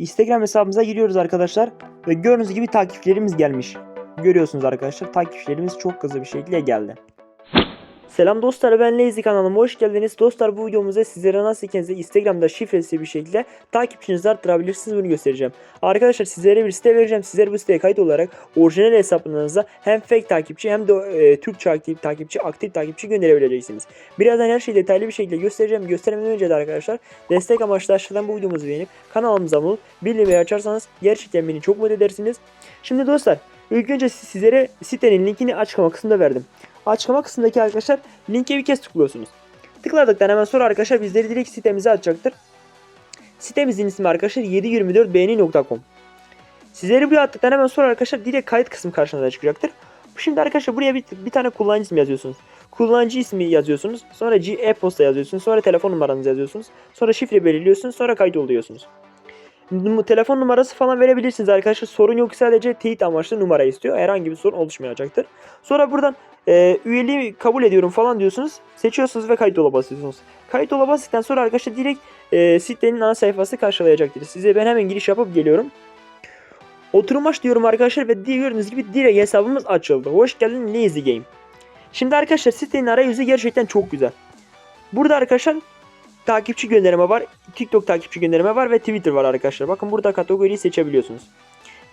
Instagram hesabımıza giriyoruz arkadaşlar. Ve gördüğünüz gibi takipçilerimiz gelmiş. Görüyorsunuz arkadaşlar takipçilerimiz çok hızlı bir şekilde geldi. Selam dostlar ben Lazy kanalıma hoş geldiniz. Dostlar bu videomuzda sizlere nasıl kendinize Instagram'da şifresi bir şekilde takipçinizi arttırabilirsiniz bunu göstereceğim. Arkadaşlar sizlere bir site vereceğim. Sizler bu siteye kayıt olarak orijinal hesaplarınıza hem fake takipçi hem de e, Türkçe aktif takipçi, aktif takipçi gönderebileceksiniz. Birazdan her şeyi detaylı bir şekilde göstereceğim. Göstermeden önce de arkadaşlar destek amaçlı aşağıdan bu videomuzu beğenip kanalımıza abone olup bildirimleri açarsanız gerçekten beni çok mutlu edersiniz. Şimdi dostlar ilk önce sizlere sitenin linkini açıklama kısmında verdim. Açıklama kısmındaki arkadaşlar linke bir kez tıklıyorsunuz. Tıkladıktan hemen sonra arkadaşlar bizleri direkt sitemize atacaktır. Sitemizin ismi arkadaşlar 724beğeni.com Sizleri buraya attıktan hemen sonra arkadaşlar direkt kayıt kısmı karşınıza çıkacaktır. Şimdi arkadaşlar buraya bir, bir tane kullanıcı ismi yazıyorsunuz. Kullanıcı ismi yazıyorsunuz. Sonra e-posta yazıyorsunuz. Sonra telefon numaranızı yazıyorsunuz. Sonra şifre belirliyorsunuz. Sonra kayıt oluyorsunuz. Telefon numarası falan verebilirsiniz arkadaşlar. Sorun yok sadece teyit amaçlı numara istiyor. Herhangi bir sorun oluşmayacaktır. Sonra buradan e, üyeliği kabul ediyorum falan diyorsunuz. Seçiyorsunuz ve kayıt ola basıyorsunuz. Kayıt ola bastıktan sonra arkadaşlar direkt e, sitenin ana sayfası karşılayacaktır. Size ben hemen giriş yapıp geliyorum. Oturum aç diyorum arkadaşlar ve gördüğünüz gibi direkt hesabımız açıldı. Hoş geldin Lazy Game. Şimdi arkadaşlar sitenin arayüzü gerçekten çok güzel. Burada arkadaşlar takipçi gönderme var. TikTok takipçi gönderme var ve Twitter var arkadaşlar. Bakın burada kategoriyi seçebiliyorsunuz.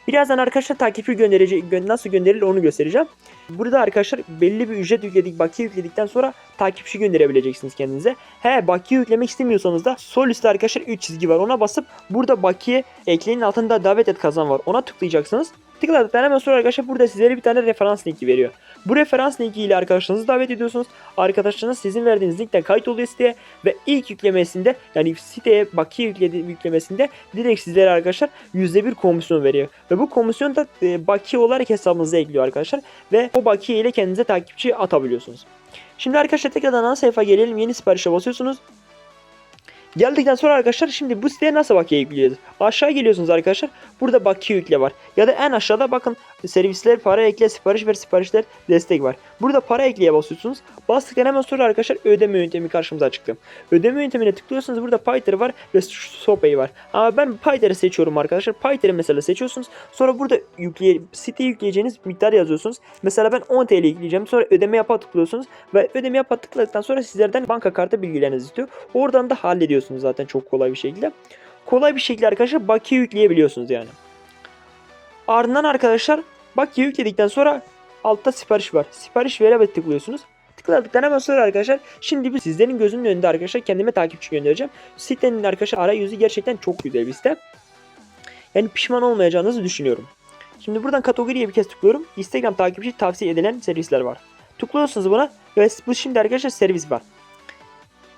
Birazdan arkadaşlar takipçi gönderici gö- nasıl gönderilir onu göstereceğim. Burada arkadaşlar belli bir ücret yükledik, bakiye yükledikten sonra takipçi gönderebileceksiniz kendinize. He bakiye yüklemek istemiyorsanız da sol üstte arkadaşlar 3 çizgi var. Ona basıp burada bakiye ekleyin altında davet et kazan var. Ona tıklayacaksınız. Tıkladıktan hemen sonra arkadaşlar burada sizlere bir tane referans linki veriyor. Bu referans linki ile arkadaşlarınızı davet ediyorsunuz. Arkadaşlarınız sizin verdiğiniz linkten kayıt oluyor siteye ve ilk yüklemesinde yani siteye bakiye yükledi, yüklemesinde direkt sizlere arkadaşlar %1 komisyon veriyor. Ve bu komisyon da e, bakiye olarak hesabınıza ekliyor arkadaşlar. Ve o bakiye ile kendinize takipçi atabiliyorsunuz. Şimdi arkadaşlar tekrardan ana sayfa gelelim. Yeni siparişe basıyorsunuz. Geldikten sonra arkadaşlar şimdi bu siteye nasıl bakiye yükleyeceğiz? Aşağı geliyorsunuz arkadaşlar. Burada bakiye yükle var. Ya da en aşağıda bakın servisler para ekle sipariş ver siparişler destek var. Burada para ekleye basıyorsunuz. Bastıktan hemen sonra arkadaşlar ödeme yöntemi karşımıza çıktı. Ödeme yöntemine tıklıyorsunuz. Burada Payter var ve Sopay var. Ama ben Payter'i seçiyorum arkadaşlar. Payter'i mesela seçiyorsunuz. Sonra burada yükleye, siteye yükleyeceğiniz miktar yazıyorsunuz. Mesela ben 10 TL yükleyeceğim. Sonra ödeme yapa tıklıyorsunuz. Ve ödeme yapa tıkladıktan sonra sizlerden banka kartı bilgilerinizi istiyor. Oradan da hallediyorsunuz zaten çok kolay bir şekilde. Kolay bir şekilde arkadaşlar bakiye yükleyebiliyorsunuz yani. Ardından arkadaşlar bakiye yükledikten sonra altta sipariş var. Sipariş vere tıklıyorsunuz. Tıkladıktan hemen sonra arkadaşlar şimdi bir sizlerin gözünün önünde arkadaşlar kendime takipçi göndereceğim. Sitenin arkadaşlar arayüzü gerçekten çok güzel bir site. Yani pişman olmayacağınızı düşünüyorum. Şimdi buradan kategoriye bir kez tıklıyorum. Instagram takipçi tavsiye edilen servisler var. Tıklıyorsunuz buna ve bu şimdi arkadaşlar servis var.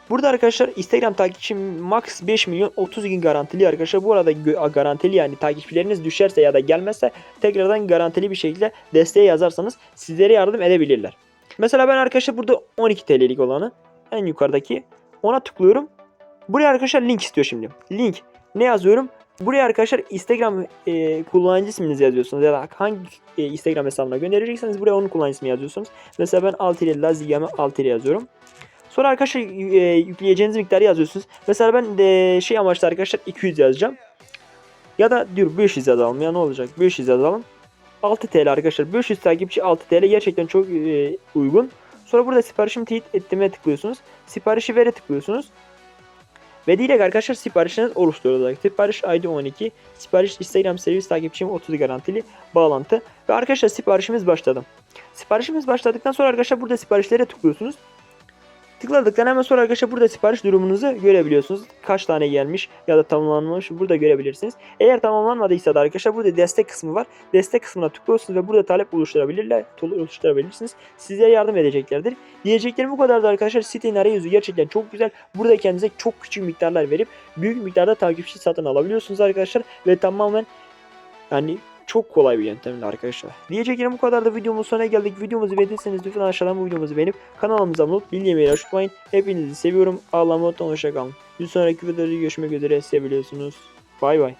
Burada arkadaşlar Instagram takipçim max 5 milyon 30 gün garantili arkadaşlar. Bu arada garantili yani takipçileriniz düşerse ya da gelmezse tekrardan garantili bir şekilde desteğe yazarsanız sizlere yardım edebilirler. Mesela ben arkadaşlar burada 12 TL'lik olanı en yukarıdaki ona tıklıyorum. Buraya arkadaşlar link istiyor şimdi. Link ne yazıyorum? Buraya arkadaşlar Instagram e, kullanıcı isminizi yazıyorsunuz ya da hangi e, Instagram hesabına gönderecekseniz buraya onun kullanıcı ismi yazıyorsunuz. Mesela ben Altire Lazigame Altire yazıyorum. Sonra arkadaşlar e, yükleyeceğiniz miktarı yazıyorsunuz. Mesela ben de şey amaçlı arkadaşlar 200 yazacağım. Ya da diyor 500 yazalım ya ne olacak 500 yazalım. 6 TL arkadaşlar 500 takipçi 6 TL gerçekten çok e, uygun. Sonra burada siparişimi teyit ettirmeye tıklıyorsunuz. Siparişi vere tıklıyorsunuz. Ve direkt arkadaşlar siparişiniz oluşturulacak. Sipariş ID 12. Sipariş Instagram servis takipçim 30 garantili bağlantı. Ve arkadaşlar siparişimiz başladı. Siparişimiz başladıktan sonra arkadaşlar burada siparişlere tıklıyorsunuz. Tıkladıktan hemen sonra arkadaşlar burada sipariş durumunuzu görebiliyorsunuz. Kaç tane gelmiş ya da tamamlanmış burada görebilirsiniz. Eğer tamamlanmadıysa da arkadaşlar burada destek kısmı var. Destek kısmına tıklıyorsunuz ve burada talep oluşturabilirler, oluşturabilirsiniz. Size yardım edeceklerdir. Diyeceklerim bu kadardı arkadaşlar. Sitenin arayüzü gerçekten çok güzel. Burada kendinize çok küçük miktarlar verip büyük miktarda takipçi satın alabiliyorsunuz arkadaşlar. Ve tamamen yani çok kolay bir yöntemle arkadaşlar. Diyeceklerim bu kadar da videomuzun sonuna geldik. Videomuzu beğendiyseniz lütfen aşağıdan bu videomuzu beğenip kanalımıza abone olup bildirimleri açmayın. Hepinizi seviyorum. Allah'a emanet olun. Hoşçakalın. Bir sonraki videoda görüşmek üzere. Seviyorsunuz. Bay bay.